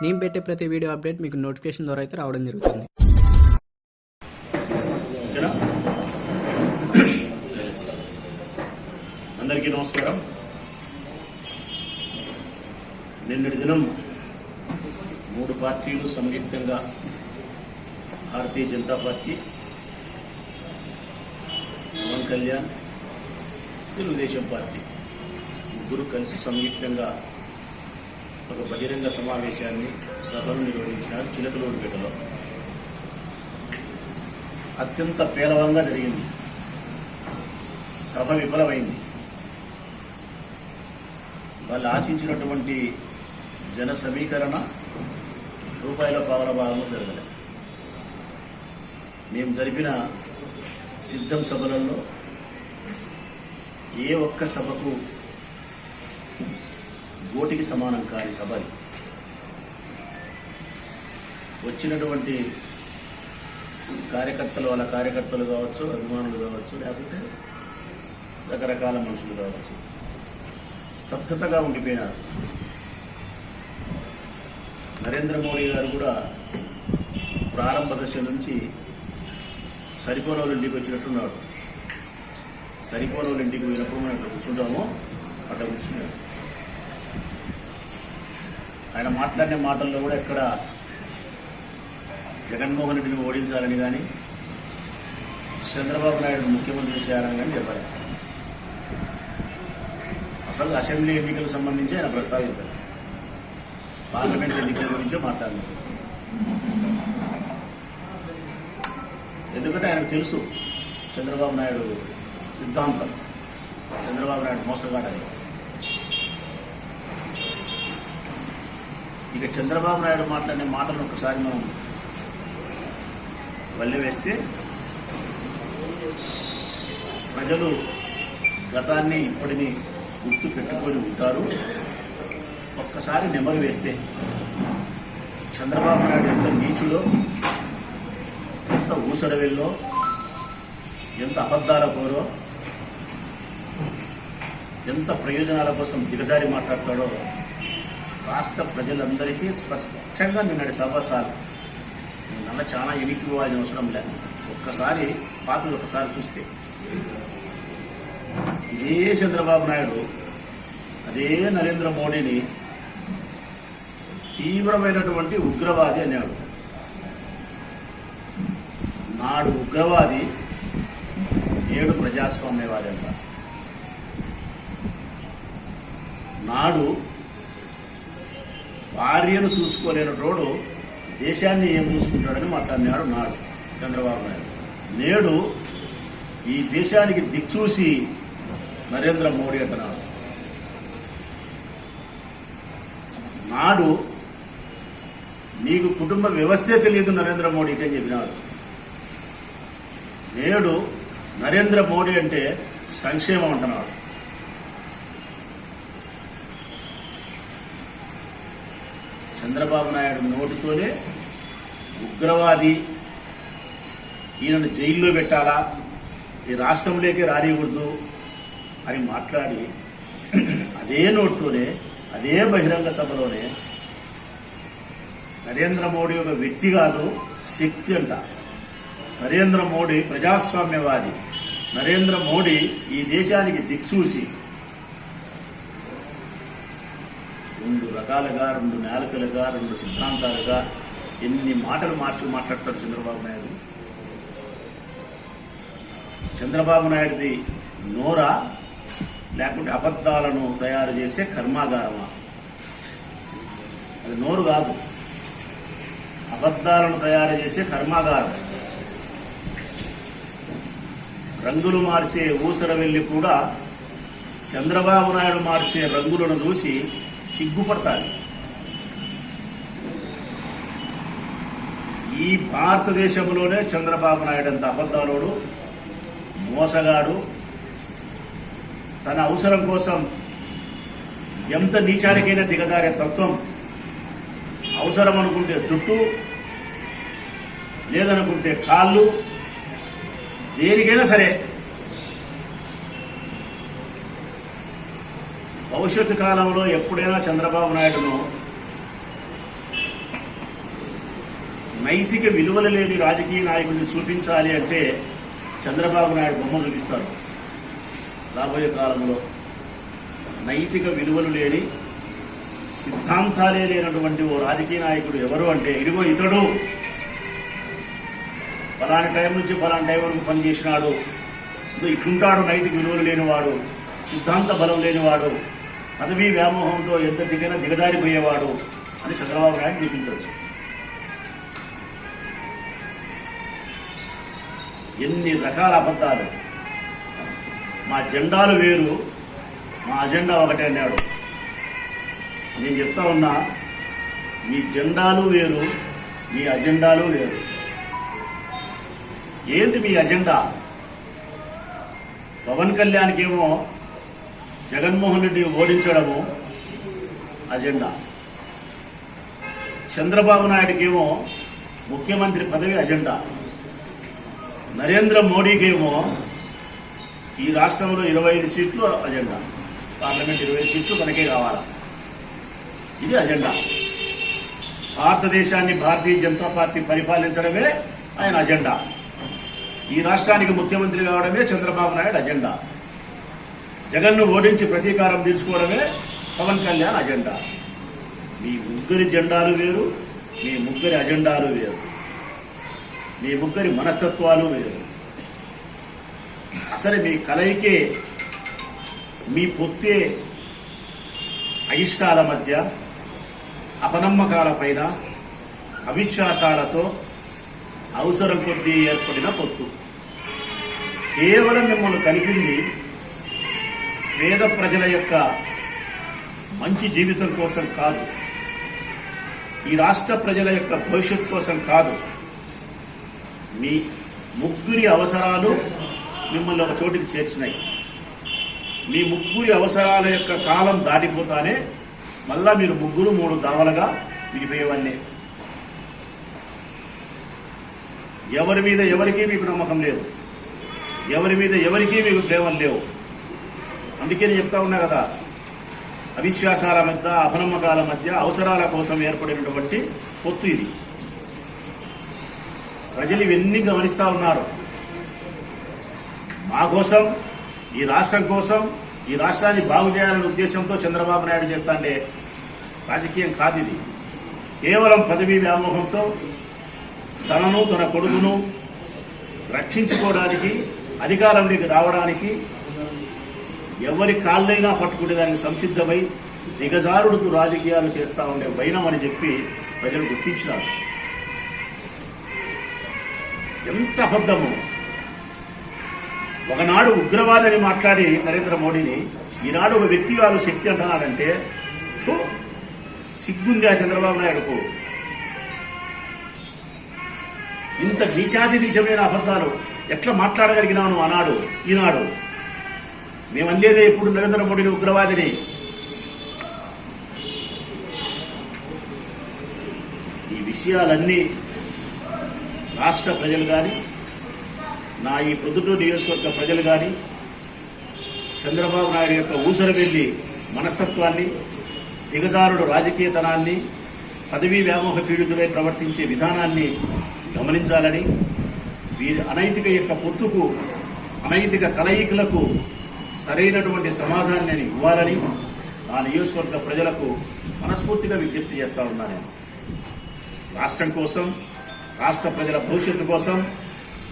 నేను పెట్టే ప్రతి వీడియో అప్డేట్ మీకు నోటిఫికేషన్ ద్వారా అయితే రావడం జరుగుతుంది. అందరికీ నమస్కారం. నిన్నటి దినం మూడు పార్టీలు సంయుక్తంగా భారతీయ జనతా పార్టీ పవన్ కళ్యాణ్ తెలుగుదేశం పార్టీ ముగ్గురు కలిసి సంయుక్తంగా ఒక బహిరంగ సమావేశాన్ని సభను నిర్వహించినారు చిలకలూరుపేటలో అత్యంత పేలవంగా జరిగింది. సభ విఫలమైంది. వాళ్ళు ఆశించినటువంటి జన సమీకరణ రూపాయల పావల భాగంలో జరగలేదు. మేము జరిపిన సిద్ధం సభలలో ఏ ఒక్క సభకు ఓటికి సమానం కాని సభ వచ్చినటువంటి కార్యకర్తలు వాళ్ళ కార్యకర్తలు కావచ్చు అభిమానులు కావచ్చు లేకపోతే రకరకాల మనుషులు కావచ్చు. స్తబ్దతగా ఉండిపోయినారు. నరేంద్ర మోడీ గారు కూడా ప్రారంభ దశ నుంచి సరిపోని ఇంటికి వచ్చినట్టున్నాడు. సరిపోని ఇంటికి పోయినప్పుడు మనం ఇక్కడ కూర్చుంటామో అక్కడ కూర్చున్నాడు ఆయన మాట్లాడిన మాటల్లో కూడా ఎక్కడ జగన్మోహన్ రెడ్డిని ఓడించాలని కానీ చంద్రబాబు నాయుడు ముఖ్యమంత్రి చేయాలని కానీ చెప్పారు అసలు అసెంబ్లీ ఎన్నికలకు సంబంధించి ఆయన ప్రస్తావించారు పార్లమెంట్ ఎన్నికల గురించే మాట్లాడారు ఎందుకంటే ఆయనకు తెలుసు చంద్రబాబు నాయుడు సిద్ధాంతం. చంద్రబాబు నాయుడు మోసగాడని. ఇక చంద్రబాబు నాయుడు మాట్లాడిన మాటలు ఒకసారి మనం వల్లె వేస్తే ప్రజలు గతాన్ని ఇప్పటిని గుర్తు పెట్టుకొని ఉంటారు. ఒక్కసారి నెమరు వేస్తే చంద్రబాబు నాయుడు ఎంత నీచులో ఎంత ఊసరవెల్లో ఎంత అబద్ధాల కోరో ఎంత ప్రయోజనాల కోసం దిగజారి మాట్లాడతాడో రాష్ట్ర ప్రజలందరికీ స్పష్టంగా నిన్నటి సభ సార్. నల్ల చాలా ఎనికి అవసరం లేదు. ఒక్కసారి పాత్రలు ఒక్కసారి చూస్తే. ఇదే చంద్రబాబు నాయుడు అదే నరేంద్ర మోడీని తీవ్రమైనటువంటి ఉగ్రవాది అనేవాడు నాడు ఉగ్రవాది నేడు ప్రజాస్వామ్యవాది అంట. నాడు భార్యను చూసుకోలేనటోడు దేశాన్ని ఏం చూసుకుంటాడని మాట్లాడినాడు నాడు చంద్రబాబు నాయుడు. నేడు ఈ దేశానికి దిక్చూసి నరేంద్ర మోడీ అంటున్నాడు నాడు నీకు కుటుంబ వ్యవస్థే తెలియదు నరేంద్ర మోడీకి అని చెప్పినాడు. నేడు నరేంద్ర మోడీ అంటే సంక్షేమం అంటున్నాడు. చంద్రబాబు నాయుడు నోటితోనే ఉగ్రవాది ఈయనను జైల్లో పెట్టాలా? ఈ రాష్ట్రంలోకి రానివ్వద్దు అని మాట్లాడి అదే నోటుతోనే అదే బహిరంగ సభలోనే నరేంద్ర మోడీ ఒక వ్యక్తి కాదు శక్తి అంట. నరేంద్ర మోడీ ప్రజాస్వామ్యవాది. నరేంద్ర మోడీ ఈ దేశానికి దిక్సూసి. రెండు రకాలుగా రెండు నాలుకలుగా రెండు సిద్ధాంతాలుగా ఎన్ని మాటలు మార్చి మాట్లాడతాడు చంద్రబాబు నాయుడు? చంద్రబాబు నాయుడిది నోరా లేకుంటే అబద్ధాలను తయారు చేసే కర్మాగారమా? అది నోరు కాదు. అబద్ధాలను తయారు చేసే కర్మాగారం. రంగులు మార్చే ఊసర వెళ్ళి కూడా చంద్రబాబు నాయుడు మార్చే రంగులను చూసి సిగ్గుపడతారు. ఈ భారతదేశంలోనే చంద్రబాబు నాయుడు అంత అబద్ధాలోడు మోసగాడు తన అవసరం కోసం ఎంత నీచానికైనా దిగజారే తత్వం అవసరం అనుకుంటే జుట్టు లేదనుకుంటే కాళ్ళు దేనికైనా సరే భవిష్యత్తు కాలంలో ఎప్పుడైనా చంద్రబాబు నాయుడును నైతిక విలువలు లేని రాజకీయ నాయకుడిని చూపించాలి అంటే చంద్రబాబు నాయుడు బొమ్మ చూపిస్తారు రాబోయే కాలంలో నైతిక విలువలు లేని సిద్ధాంతాలే లేనటువంటి ఓ రాజకీయ నాయకుడు ఎవరు అంటే ఇదిగో ఇతడు. ఫలాని టైం నుంచి ఫలాని టైం వరకు పనిచేసినాడు. ఇట్లుంటాడు నైతిక విలువలు లేనివాడు సిద్ధాంత బలం లేనివాడు. పదవీ వ్యామోహంతో ఎంత దిగైనా దిగదారిపోయేవాడు అని చంద్రబాబు నాయుడు చూపించవచ్చు ఎన్ని రకాల అబద్ధాలు. మా జెండాలు వేరు మా అజెండా ఒకటే అన్నాడు. నేను చెప్తా ఉన్నా మీ జెండాలు వేరు మీ అజెండాలు వేరు. ఏంటి మీ అజెండా? పవన్ కళ్యాణ్కి ఏమో జగన్మోహన్ రెడ్డిని ఓడించడము అజెండా. చంద్రబాబు నాయుడికేమో ముఖ్యమంత్రి పదవి అజెండా. నరేంద్ర మోడీకేమో ఈ రాష్ట్రంలో ఇరవై ఐదు సీట్లు అజెండా. పార్లమెంట్ ఇరవై సీట్లు మనకే కావాలా? ఇది అజెండా. భారతదేశాన్ని భారతీయ జనతా పార్టీ పరిపాలించడమే ఆయన అజెండా. ఈ రాష్ట్రానికి ముఖ్యమంత్రి కావడమే చంద్రబాబు నాయుడు అజెండా. జగన్ను ఓడించి ప్రతీకారం తీసుకోవడమే పవన్ కళ్యాణ్ అజెండా. మీ ముగ్గురి జెండాలు వేరు మీ ముగ్గురి అజెండాలు వేరు. మీ ముగ్గురి మనస్తత్వాలు వేరు. అసలు మీ కలయికే మీ పొత్తే అయిష్టాల మధ్య అపనమ్మకాల పైన అవిశ్వాసాలతో అవసరం కొద్దీ ఏర్పడిన పొత్తు. కేవలం మిమ్మల్ని కలిపింది పేద ప్రజల యొక్క మంచి జీవితం కోసం కాదు. ఈ రాష్ట్ర ప్రజల యొక్క భవిష్యత్తు కోసం కాదు. మీ ముగ్గురి అవసరాలు మిమ్మల్ని ఒక చోటికి చేర్చినాయి. మీ ముగ్గురి అవసరాల యొక్క కాలం దాటిపోతానే మళ్ళా మీరు ముగ్గురు మూడు దావలుగా విడిపోయేవన్నీ ఎవరి మీద ఎవరికీ మీకు నమ్మకం లేదు. ఎవరి మీద ఎవరికీ మీకు ప్రేమలు లేవు. అందుకే నేను చెప్తా ఉన్నా కదా అవిశ్వాసాల మధ్య అపనమ్మకాల మధ్య అవసరాల కోసం ఏర్పడినటువంటి పొత్తు ఇది. ప్రజలు ఇవన్నీ గమనిస్తా ఉన్నారు. మా కోసం ఈ రాష్ట్రం కోసం ఈ రాష్ట్రాన్ని బాగు చేయాలనే ఉద్దేశంతో చంద్రబాబు నాయుడు చేస్తాండే రాజకీయం కాదు ఇది. కేవలం పదవీ వ్యామోహంతో తనను తన కొడుకును రక్షించుకోవడానికి అధికారంలోకి రావడానికి ఎవరి కాళ్ళైనా పట్టుకునే దానికి సంసిద్ధమై దిగజారుడు రాజకీయాలు చేస్తా ఉండే వైనం అని చెప్పి ప్రజలు గుర్తించినారు. ఎంత అబద్ధము. ఒకనాడు ఉగ్రవాదని మాట్లాడి నరేంద్ర మోడీని ఈనాడు ఒక వ్యక్తి కాదు శక్తి అంటున్నాడంటే సిగ్గుంది ఆ చంద్రబాబు నాయుడుకు. ఇంత నీచాతి నీచమైన అబద్ధాలు ఎట్లా మాట్లాడగలిగినాను నువ్వు ఆనాడు ఈనాడు? మేము అందేదే ఇప్పుడు నరేంద్ర మోడీని ఉగ్రవాదిని. ఈ విషయాలన్నీ రాష్ట్ర ప్రజలు కానీ నా ఈ పొద్దుటూరు నియోజకవర్గ ప్రజలు కానీ చంద్రబాబు నాయుడు యొక్క ఊసరు వెళ్ళి మనస్తత్వాన్ని దిగజారుడు రాజకీయతనాన్ని పదవీ వ్యామోహ పీడితులై ప్రవర్తించే విధానాన్ని గమనించాలని వీరి అనైతిక యొక్క పొత్తుకు అనైతిక కలయికలకు సరైనటువంటి సమాధానాన్ని ఇవ్వాలని నా నియోజకవర్గ ప్రజలకు మనస్ఫూర్తిగా విజ్ఞప్తి చేస్తా ఉన్నా నేను. రాష్ట్రం కోసం రాష్ట్ర ప్రజల భవిష్యత్తు కోసం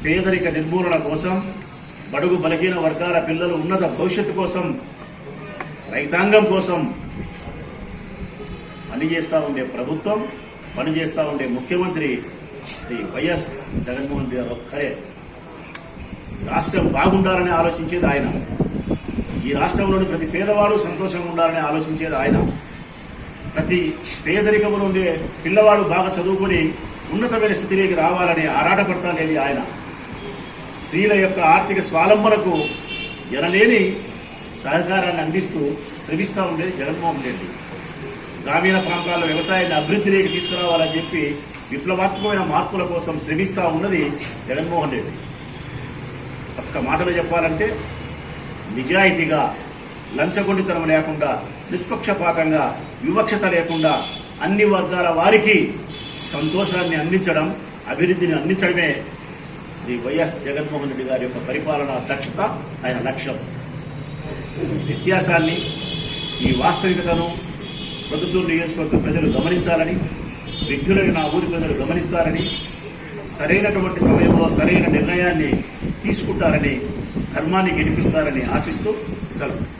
పేదరిక నిర్మూలన కోసం బడుగు బలహీన వర్గాల పిల్లలు ఉన్నత భవిష్యత్తు కోసం రైతాంగం కోసం పనిచేస్తూ ఉండే ప్రభుత్వం పనిచేస్తూ ఉండే ముఖ్యమంత్రి శ్రీ వైఎస్ జగన్మోహన్ రెడ్డి గారు ఒక్కరే. రాష్ట్రం బాగుండాలని ఆలోచించేది ఆయన. ఈ రాష్ట్రంలోని ప్రతి పేదవాడు సంతోషంగా ఉండాలని ఆలోచించేది ఆయన. ప్రతి పేదరికములు ఉండే పిల్లవాడు బాగా చదువుకుని ఉన్నతమైన స్థితిలోకి రావాలని ఆరాటపడతానేది ఆయన. స్త్రీల యొక్క ఆర్థిక స్వాలంబనకు ఎనలేని సహకారాన్ని అందిస్తూ శ్రమిస్తూ ఉండేది జగన్మోహన్ రెడ్డి. గ్రామీణ ప్రాంతాల్లో వ్యవసాయాన్ని అభివృద్ధిలోకి తీసుకురావాలని చెప్పి విప్లవాత్మకమైన మార్పుల కోసం శ్రమిస్తూ ఉన్నది జగన్మోహన్ రెడ్డి. ఒక్క మాటలో చెప్పాలంటే నిజాయితీగా లంచగొండితనం లేకుండా నిష్పక్షపాతంగా వివక్షత లేకుండా అన్ని వర్గాల వారికి సంతోషాన్ని అందించడం అభివృద్ధిని అందించడమే శ్రీ వైఎస్ జగన్మోహన్ రెడ్డి గారి యొక్క పరిపాలన దక్షత ఆయన లక్ష్యం. వ్యత్యాసాన్ని ఈ వాస్తవికతను ప్రొద్దుటూరు నియోజకవర్గ ప్రజలు గమనించాలని విఘ్నులైన నా ఊరి ప్రజలు గమనిస్తారని సరైనటువంటి సమయంలో సరైన నిర్ణయాన్ని తీసుకుంటారని ధర్మాన్ని గెలిపిస్తారని ఆశిస్తూ సెలవు.